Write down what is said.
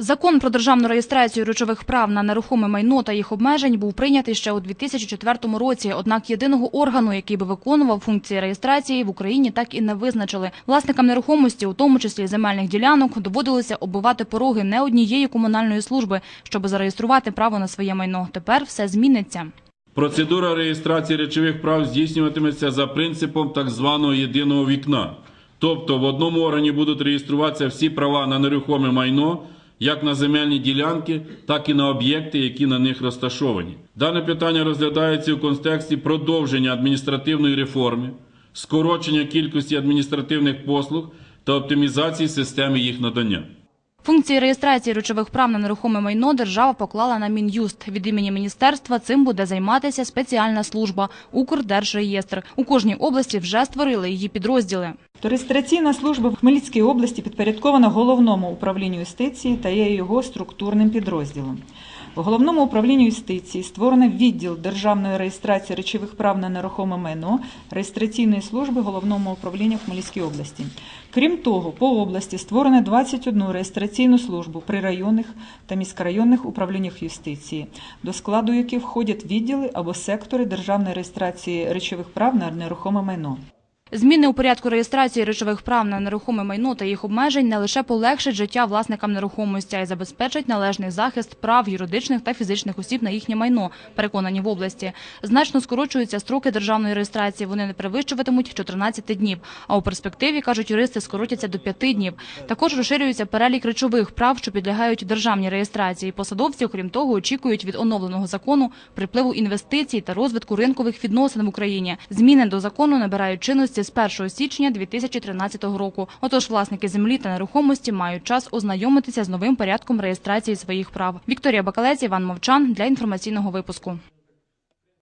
Закон про державну реєстрацію речових прав на нерухоме майно та їх обмежень був прийнятий ще у 2004 році. Однак єдиного органу, який би виконував функції реєстрації, в Україні так і не визначили. Власникам нерухомості, у тому числі земельних ділянок, доводилося оббивати пороги не однієї комунальної служби, щоб зареєструвати право на своє майно. Тепер все зміниться. Процедура реєстрації речових прав здійснюватиметься за принципом так званого єдиного вікна. Тобто в одному органі будуть реєструватися всі права на нерухоме майно, як на земельні ділянки, так і на об'єкти, які на них розташовані. Дане питання розглядається у контексті продовження адміністративної реформи, скорочення кількості адміністративних послуг та оптимізації системи їх надання. Функції реєстрації речових прав на нерухоме майно держава поклала на Мін'юст. Від імені міністерства цим буде займатися спеціальна служба Укрдержреєстр. У кожній області вже створили її підрозділи. Реєстраційна служба в Хмельницькій області підпорядкована головному управлінню юстиції та є його структурним підрозділом. В головному управлінні юстиції створено відділ державної реєстрації речових прав на нерухоме майно реєстраційної служби головного управління в Хмельницькій області. Крім того, по області створено 21 реєстраційну службу при районних та міськрайонних управліннях юстиції, до складу яких входять відділи або сектори державної реєстрації речових прав на нерухоме майно. Зміни у порядку реєстрації речових прав на нерухоме майно та їх обмежень не лише полегшать життя власникам нерухомості, а й забезпечать належний захист прав юридичних та фізичних осіб на їхнє майно, переконані в області. Значно скорочуються строки державної реєстрації. Вони не перевищуватимуть 14 днів. А у перспективі кажуть юристи, скоротяться до 5 днів. Також розширюється перелік речових прав, що підлягають державній реєстрації. Посадовці, окрім того, очікують від оновленого закону припливу інвестицій та розвитку ринкових відносин в Україні. Зміни до закону набирають чинності з 1 січня 2013 року. Отож, власники землі та нерухомості мають час ознайомитися з новим порядком реєстрації своїх прав. Вікторія Бакалець, Іван Мовчан для інформаційного випуску.